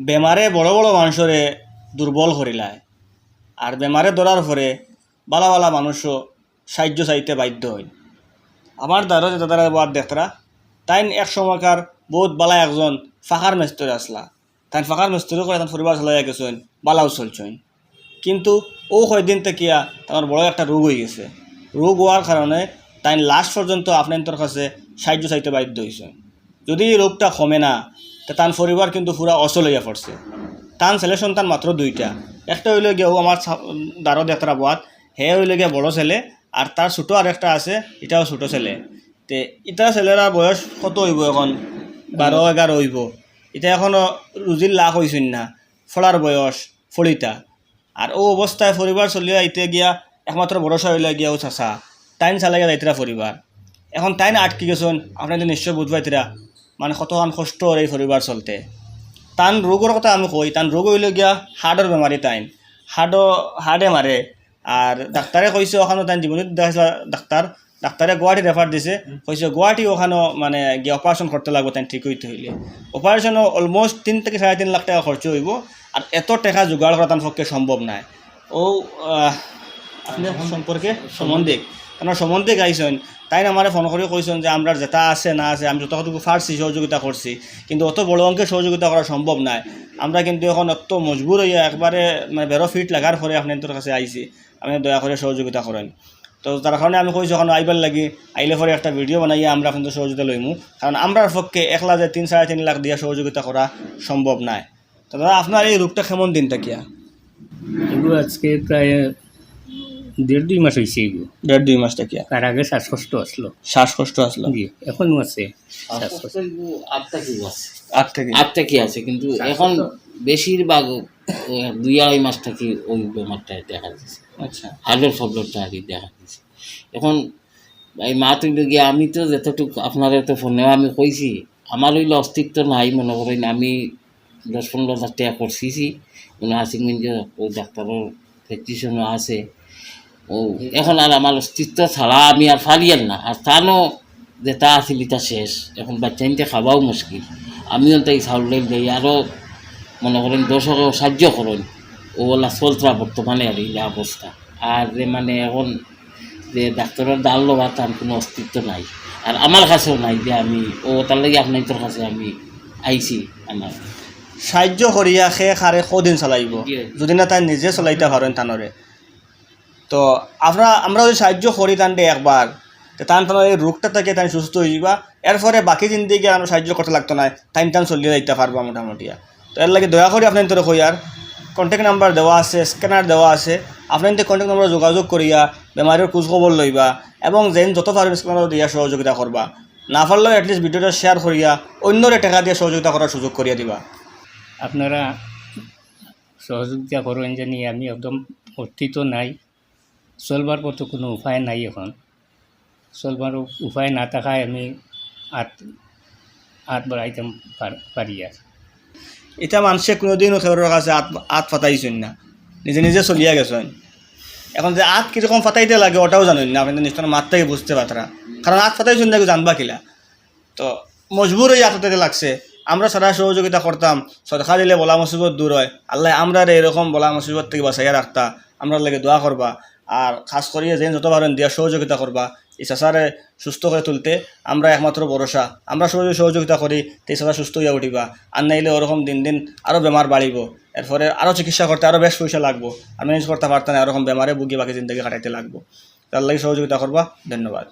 বেমারে বড় বড় মানুষরে দুর্বল করিলায় আর বেমারে ধরার পরে বালা বালা মানুষও সাহায্য চাইতে বাধ্য হয়। আমার যে দাদারা বাদ দেখতরা তাইন এক সময়কার বহুত বালা একজন ফাঁকার মেস্তরে আসলা তাই ফাঁকার মেস্তরে করে তার পরিবার চালাইয়া গেছেন, বালাও চলছেন। কিন্তু ও কয়দিন থেকিয়া তার বড় একটা রোগ হয়ে গেছে। রোগ হওয়ার কারণে তাই লাস্ট পর্যন্ত আপনার কাছে সাহায্য চাইতে বাধ্য হয়েছেন যদি রোগটা কমে না তা তার পরিবার কিন্তু পুরা অচল হইয়া পড়ছে। তান ছেলে সন্তান মাত্র দুইটা। একটা হইল গিয়ে আমার দারদ একটা বাদ, হে হইল গিয়ে বড় ছেলে, আর তার ছোটো আর একটা আছে, এটাও ছোটো ছেলে। তে ইটা ছেলেরা বয়স কত হইব এখন? বারো, এগারো হইব। এটা এখনও রুজির লাখ হয়েছেন না। ফলার বয়স, ফলিতা। আর ও অবস্থায় পরিবার চলিয়া ইতে গিয়া একমাত্র ভরসা হইলে গিয়া ও চাচা। টাইম চালাইয়া যাইতরা পরিবার। এখন তাই না আটকি গেছেন আপনাদের নিশ্চয় বুঝবাইতরা। মানে কতক্ষণ কষ্ট এই পরিবার চলতে। তান রোগের কথা আমি কই তান রোগ হইলে গিয়া হার্টর বেমারি তাইন হার্টও হার্টে মারে আর ডাক্তারে কইছে ওখানে তাই জীবনী দেখাইছিল ডাক্তার ডাক্তারে গুয়াহাটি রেফার দিছে। কইছে গুয়াহাটি ওখানেও মানে গিয়ে অপারেশন করতে লাগবে তাই ঠিক হইতে হইলে অপারেশনও অলমোস্ট তিন থেকে সাড়ে তিন লাখ টাকা খরচ হইব আর এত টাকা জোগাড় করা তার পক্ষে সম্ভব নাই। ও আহ, আপনার সম্পর্কে সম্বন্ধে। আপনার সম্বন্ধে গাইছেন তাই আমার ফোন করে কইছেন যে আমরা যেটা আছে, না আছে, আমি যতটুকু পারছি সহযোগিতা করছি কিন্তু অত বড় অঙ্কে সহযোগিতা করা সম্ভব নয় আমরা কিন্তু এখন অত মজবুর হইয়া একবারে মানে বেরো ফিট লাগার পরে আপনাদের কাছে আইছি। আপনি দয়া করে সহযোগিতা করেন তো তার কারণে আমি কইছি এখন আইবার লাগি, আইলে পরে একটা ভিডিও বানাইয়া আমরা আপনাদের সহযোগিতা লইমু কারণ আমরার পক্ষে একলা যে তিন সাড়ে তিন লাখ দিয়া সহযোগিতা করা সম্ভব নয় তো দাদা আপনার এই রূপটা কেমন দিনটা কিয়া এগুলো আজকে প্রায় দেড় দুই মাস হয়েছে এগুলো দেড় দুই মাসটা কিয়া তার আগে শ্বাসকষ্ট আসলো। শ্বাসকষ্ট আসলো? জি এখনও আছে শ্বাসকষ্ট। আটটা কি আছে আট থেকে আটটা কি আছে কিন্তু এখন বেশিরভাগ দুই আড়াই মাস থেকে ওই বেমারটা দেখা দিচ্ছে আচ্ছা। হার্টের প্রবলেমটা আর কি দেখা দিচ্ছে এখন এই মা তুই গিয়ে আমি তো যতটুকু আপনার তো ফোনে আমি কইছি আমার হইলে অস্তিত্ব নাই মনে করেন। আমি দশ পনেরো হাজার টাকা করছিছি। নার্সিং মিঞ্জে ওই ডাক্তারের প্র্যাকটিশনও আছে। ও এখন আর আমার অস্তিত্ব ছাড়া আমি আর ফারিয়াল না। আর তানো যে তা আছিল এটা শেষ। এখন বাচ্চাইনতে খাওয়াও মুশকিল। আমিও তাই চাউল দেই আরও মনে করেন দর্শকও সাহায্য করেন। ওগুলা চলতরা বর্তমানে আর এই অবস্থা। আর যে মানে এখন যে ডাক্তারের ডাল লওয়া তার কোনো অস্তিত্ব নাই। আর আমার কাছেও নাই যে আমি ও তার লাগে আপনার তোর কাছে আমি আইছি আমার সাহায্য করিয়া সে খারে কদিন চলাইব। যদি না তাই নিজে চলাইতে পারেন টানরে তো আপনারা, আমরা যদি সাহায্য করি টানতে একবার, তো টান টানার এই রোগটা থেকে তাই সুস্থ যাবা এরপরে বাকি জিন্দিগি আমরা সাহায্য করতে লাগতো না টাইম টাইম চলিয়ে যাইতে পারবা মোটামুটি তো এর লাগে দয়া করে আপনার তোর কই আর কন্ট্যাক্ট নাম্বার দেওয়া আছে স্ক্যানার দেওয়া আছে। আপনাদের কন্ট্যাক্ট নাম্বার যোগাযোগ করিয়া বেমারের খোঁজখবর লইবা এবং যেন যত পারেন স্ক্যানার দিয়া সহযোগিতা করবা। না পারলেও এটলিস্ট ভিডিওটা শেয়ার করিয়া অন্যরে টাকা দিয়ে সহযোগিতা করার সুযোগ করিয়া দিবা। আপনারা সহযোগিতা করেন জানি আমি একদম অর্থিত নাই। চলবার মতো কোনো উপায় নাই এখন। চলবার উপায় না থাকায় আমি হাত হাত বাড়াইতে পার- আর এটা মানুষে কোনোদিনও খেলোয়াড়ের কাছে আত আত ফাটাইছেন না। নিজে নিজে চলিয়া গেছেন। এখন যে আত কীরকম ফাটাইতে লাগে ওটাও জানেন না আপনাদের নিশ্চয় মাত থেকে বুঝতে পারতারা কারণ আত ফাটাইছেন না জানবা কিলা। তো মজবুর আত ফাটাইতে লাগছে। আমরা সারা সহযোগিতা করতাম সরকার দিলে বলা মুসিবত দূর হয়। আল্লাহ আমরা এরকম বলা মুসিবত থেকে বাঁচাইয়া রাখতা আমরা লাগে দোয়া করবা আর খাস করিয়ে যেন যত পারেন দিয়া সহযোগিতা করবা, এই চাষারে সুস্থ করে তুলতে আমরা একমাত্র ভরসা। আমরা সহযোগ সহযোগিতা করি, তো চাষা সুস্থ হইয়া উঠিবা। আর নাইলে ওরকম দিন দিন আরও বেমার বাড়িব। এরপরে আরও চিকিৎসা করতে আরও বেশ পয়সা লাগবো। আর ম্যানেজ করতে পারতাম এরকম বেমারে ভুগি বাকি জিন্দগি কাটাইতে লাগবো। তার লাগে সহযোগিতা করবা। ধন্যবাদ।